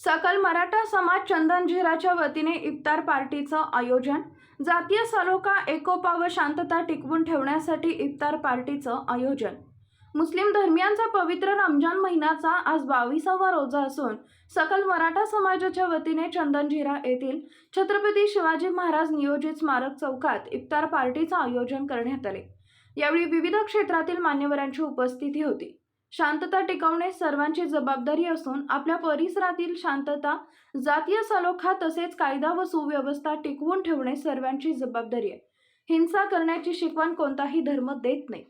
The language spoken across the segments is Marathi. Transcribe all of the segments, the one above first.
सकल मराठा समाज चंदनझिराच्या वतीने इफ्तार पार्टीचं आयोजन. जातीय सलोखा एकोपा व शांतता टिकवून ठेवण्यासाठी इफ्तार पार्टीचं आयोजन. मुस्लिम धर्मियांचा पवित्र रमजान महिन्याचा आज बावीसावा रोजा असून सकल मराठा समाजाच्या वतीने चंदनझिरा येथील छत्रपती शिवाजी महाराज नियोजित स्मारक चौकात इफ्तार पार्टीचं आयोजन करण्यात आले. यावेळी विविध क्षेत्रातील मान्यवरांची उपस्थिती होती. शांतता टिकवणे सर्वांची जबाबदारी असून आपल्या परिसरातील शांतता जातीय सलोखा तसेच कायदा व सुव्यवस्था टिकवून ठेवणे सर्वांची जबाबदारी आहे. हिंसा करण्याची शिकवण कोणताही धर्म देत नाही.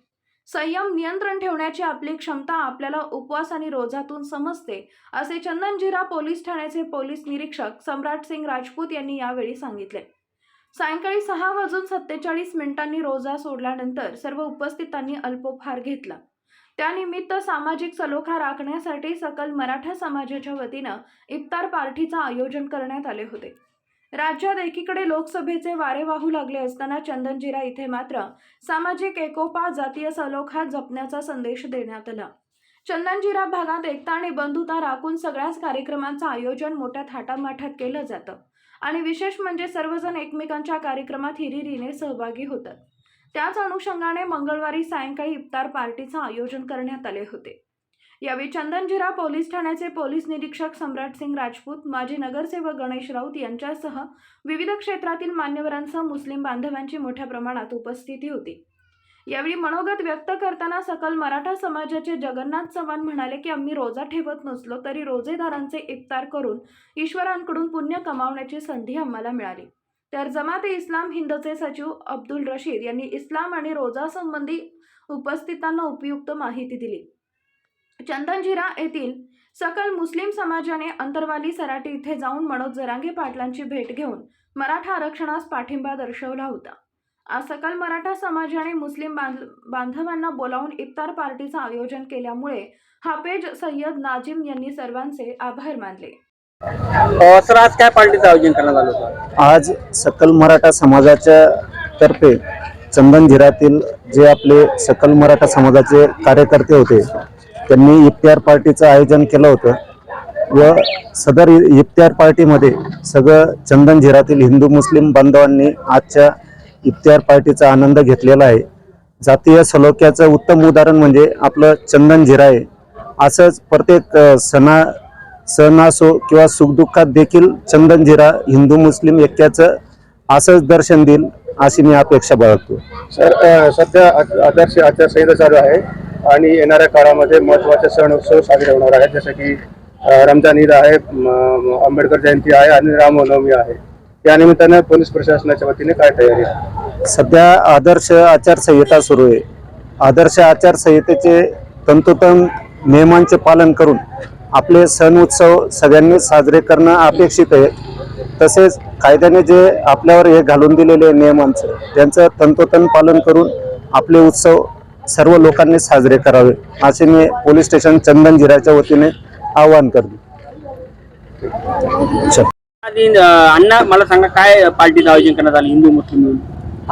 संयम नियंत्रण ठेवण्याची आपली क्षमता आपल्याला उपवास आणि रोजातून समजते असे चंदनजिरा पोलीस ठाण्याचे पोलीस निरीक्षक सम्राट सिंग राजपूत यांनी यावेळी सांगितले. सायंकाळी सहा वाजून सत्तेचाळीस मिनिटांनी रोजा सोडल्यानंतर सर्व उपस्थितांनी अल्पोपहार घेतला. त्यानिमित्त सामाजिक सलोखा राखण्यासाठी सकल मराठा समाजाच्या वतीनं इफ्तार पार्टीचं आयोजन करण्यात आले होते. राज्यात एकीकडे लोकसभेचे वारे वाहू लागले असताना चंदनजिरा इथे मात्र सामाजिक एकोपा जातीय सलोखा जपण्याचा संदेश देण्यात आला. चंदनजिरा भागात एकता आणि बंधुता राखून सगळ्याच कार्यक्रमांचं आयोजन मोठ्या थाटामाठात केलं जातं. आणि विशेष म्हणजे सर्वजण एकमेकांच्या कार्यक्रमात हिरिरीने सहभागी होतात. त्याच अनुषंगाने मंगळवारी सायंकाळी इफ्तार पार्टीचं आयोजन करण्यात आले होते. यावेळी चंदनजिरा पोलीस ठाण्याचे पोलीस निरीक्षक सम्राट सिंग राजपूत माजी नगरसेवक गणेश राऊत यांच्यासह विविध क्षेत्रातील मान्यवरांसह मुस्लिम बांधवांची मोठ्या प्रमाणात उपस्थिती होती. यावेळी मनोगत व्यक्त करताना सकल मराठा समाजाचे जगन्नाथ चव्हाण म्हणाले की आम्ही रोजा ठेवत नसलो तरी रोजेदारांचे इफ्तार करून ईश्वरांकडून पुण्य कमावण्याची संधी आम्हाला मिळाली. तर जमाते इस्लाम हिंदचे सचिव अब्दुल रशीद यांनी इस्लाम आणि रोजा संबंधी उपस्थितांना उपयुक्त माहिती दिली. चंदनजिरा येथील सकल मुस्लिम समाजाने अंतरवाली सराटी इथे जाऊन मनोज जरांगे पाटलांची भेट घेऊन मराठा आरक्षणास पाठिंबा दर्शवला होता. आज सकल मराठा समाजाने मुस्लिम बांध बांधवांना बोलावून इफ्तार पार्टीचं आयोजन केल्यामुळे हाफेज सय्यद नाजिम यांनी सर्वांचे आभार मानले. सर आज काय पार्टीचं आयोजन करण्यात आलं होतं? आज सकल मराठा समाजाच्या तर्फे चंदनझिरातील जे आपले सकल मराठा समाजाचे कार्यकर्ते होते त्यांनी इफ्तार पार्टीचं आयोजन केलं होतं. व सदर इ- इफ्तार पार्टीमध्ये सगळं चंदनझिरातील हिंदू मुस्लिम बांधवांनी आजच्या इफ्तार पार्टीचा आनंद घेतलेला आहे. जातीय सलोख्याचं उत्तम उदाहरण म्हणजे आपलं चंदनझिरा आहे. असंच प्रत्येक सणा सण असो किंवा सुखदुःखात देखील चंदनजिरा हिंदू मुस्लिम ऐक्याचं असंच दर्शन देईल अशी मी अपेक्षा बाळगतो. सर सध्या आदर्श आचारसंहिता चालू आहे आणि येणाऱ्या काळामध्ये महत्त्वाचे सण उत्सव साजरे होणार आहेत. जसं की रमजान ईद आहे आंबेडकर जयंती आहे आणि रामनवमी आहे. या निमित्तानं पोलीस प्रशासनाच्या वतीने काय तयारी आहे? सध्या आदर्श आचारसंहिता सुरू आहे. आदर्श आचारसंहितेचे तंतोतंत नियमांचे पालन करून आपले सण उत्सव सगळ्यांनी साजरे करणं अपेक्षित आहे. तसेच कायद्याने जे आपल्यावर हे घालून दिलेले नियमांचं त्यांचं तंतोतंत पालन करून आपले उत्सव सर्व लोकांनी साजरे करावे. असे मी पोलीस स्टेशन चंदनजिराच्या वतीने आवाहन करतो. अण्णा मला सांगा काय पार्टीचं आयोजन करण्यात आलं हिंदू मुस्लिम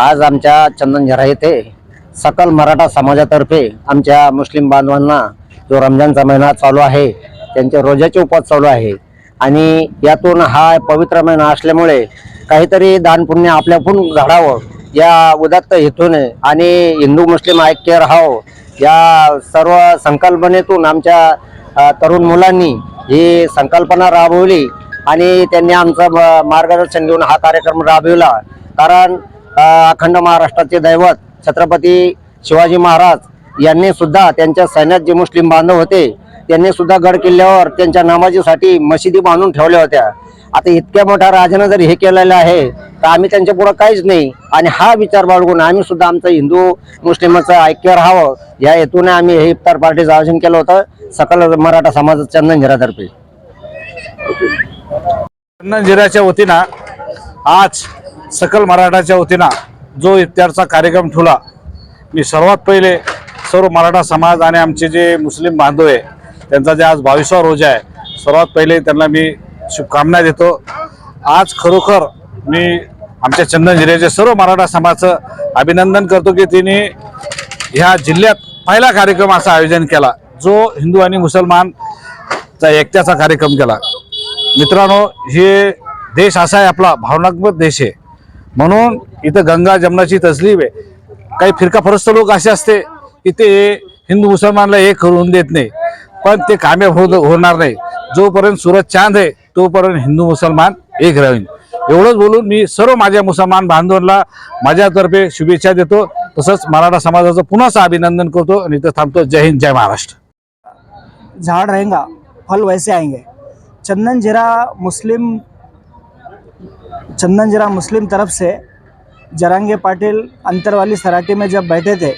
आज आमच्या चंदनझरा येथे सकल मराठा समाजातर्फे आमच्या मुस्लिम बांधवांना जो रमजानचा महिना चालू आहे त्यांचे रोजाचे उपवास चालू आहे. आणि यातून हा पवित्र महिना असल्यामुळे काहीतरी दानपुण्य आपल्याकडून घडावं या उदात्त हेतूने आणि हिंदू मुस्लिम ऐक्य राहावं या सर्व संकल्पनेतून आमच्या तरुण मुलांनी ही संकल्पना राबवली आणि त्यांनी आमचं मार्गदर्शन घेऊन हा कार्यक्रम राबविला. कारण अखंड महाराष्ट्राचे दैवत छत्रपती शिवाजी महाराज यांनी सुद्धा त्यांच्या सैन्यात जे मुस्लिम बांधव होते त्यांनी सुद्धा गड किल्ल्यावर त्यांच्या नमाजीसाठी मशिदी बांधून ठेवल्या होत्या. आता इतक्या मोठ्या राजानं जर हे केलेलं आहे तर आम्ही त्यांच्या पुढं काहीच नाही. आणि हा विचार बाळगून आम्ही सुद्धा आमचं हिंदू मुस्लिमाचं ऐक्य राहावं या हेतूने आम्ही हे इफ्तार पार्टीचं आयोजन केलं होतं. सकल मराठा समाज चंदनझिरातर्फे जिल्ह्याच्या वतीनं आज सकल मराठाच्या वतीनं जो इफ्तारचा कार्यक्रम ठेवला मी सर्वात पहिले सर्व मराठा समाज आणि आमचे जे मुस्लिम बांधव आहे त्यांचा जे आज बावीसवा रोजा आहे सर्वात पहिले त्यांना मी शुभकामना देतो. आज खरोखर मी आमच्या चंदन जिल्ह्याचे सर्व मराठा समाजाचं अभिनंदन करतो की तिने ह्या जिल्ह्यात पहिला कार्यक्रम असा आयोजन केला जो हिंदू आणि मुसलमानचा एकत्याचा कार्यक्रम केला. मित्रांनो हे देश असा आहे आपला भावनात्मक देश आहे. म्हणून इथं गंगा जमनाची तसलीब आहे. काही फिरकाफरस्त लोक असे असते की ते हिंदू मुसलमानला एक करून देत नाही. पण ते कामयाब होत होणार नाही. जोपर्यंत सूरज चांद आहे तोपर्यंत हिंदू मुसलमान एक राहील एवढंच बोलून मी सर्व माझ्या मुसलमान बांधवांना माझ्यातर्फे शुभेच्छा देतो. तसंच मराठा समाजाचं पुन्हा अभिनंदन करतो आणि इथं थांबतो. जय हिंद जय महाराष्ट्र. झाड़ रहेगा फल वैसे आएंगे. चंदन जीरा मुस्लिम चंदन जीरा मुस्लिम तरफ से जरांगे पाटिल अंतरवाली सराठी में जब बैठे थे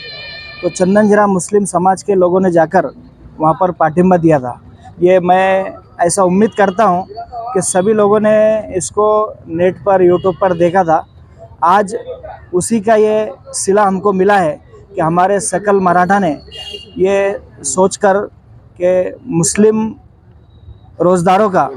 तो चंदन जीरा मुस्लिम समाज के लोगों ने जाकर वहाँ पर पाठिंबा दिया था। ये मैं ऐसा उम्मीद करता हूँ कि सभी लोगों ने इसको नेट पर यूट्यूब पर देखा था। आज उसी का ये सिला हमको मिला है कि हमारे सकल मराठा ने ये सोचकर कि मुस्लिम रोज़दारों का,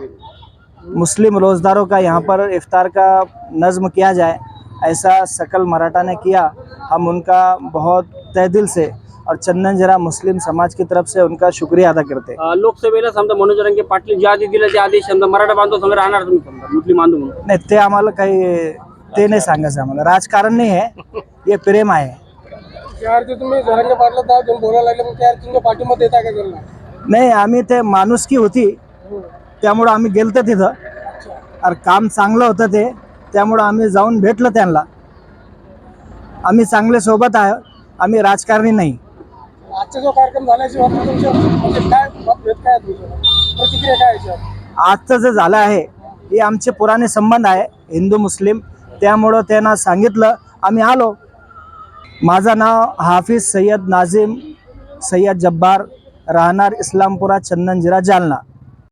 मुस्लिम रोज़दारों का यहाँ पर इफ्तार का नज़म किया जाए, ऐसा सकल मराठा ने किया। हम उनका बहुत तय दिल से और चंदन जरा मुस्लिम समाज की तरफ से उनका शुक्रिया अदा करते हैं। अं, लोकसभेला समजा मनोज रंगे पाटील जे आदेश दिले ते आदेश समजा मराठा बांधव संघ राहणार तुम्ही समजा मुस्लिम बांधव म्हणून. नाही ते आम्हाला काही ते नाही सांगायचं आम्हाला. राजकारण नाही आहे हे प्रेम आहे. त्यावरती तुम्ही जरंगे पाटला तेव्हा तुम्ही बोलायला लागले मग त्यावर तुमच्या पाठिंबा देता का त्यांना? नाही आम्ही ते माणुसकी होती त्यामुळं आम्ही गेलतो तिथं. अरे काम चांगलं होतं ते त्यामुळं आम्ही जाऊन भेटलो त्यांना. आम्ही चांगले सोबत आहे आम्ही राजकारणी नाही. आजचा जो कार्यक्रम झाल्याची बाबतीत म्हणजे काय मतभेद काय प्रतिक्रिया काय आजचं जे झालं आहे हे आमचे पुराणे संबंध आहे हिंदू मुस्लिम. त्यामुळं त्यांना सांगितलं आम्ही आलो. माझं नाव हाफिज सय्यद नाझिम सय्यद जब्बार राहणार इस्लामपुरा चंदनजिरा जालना.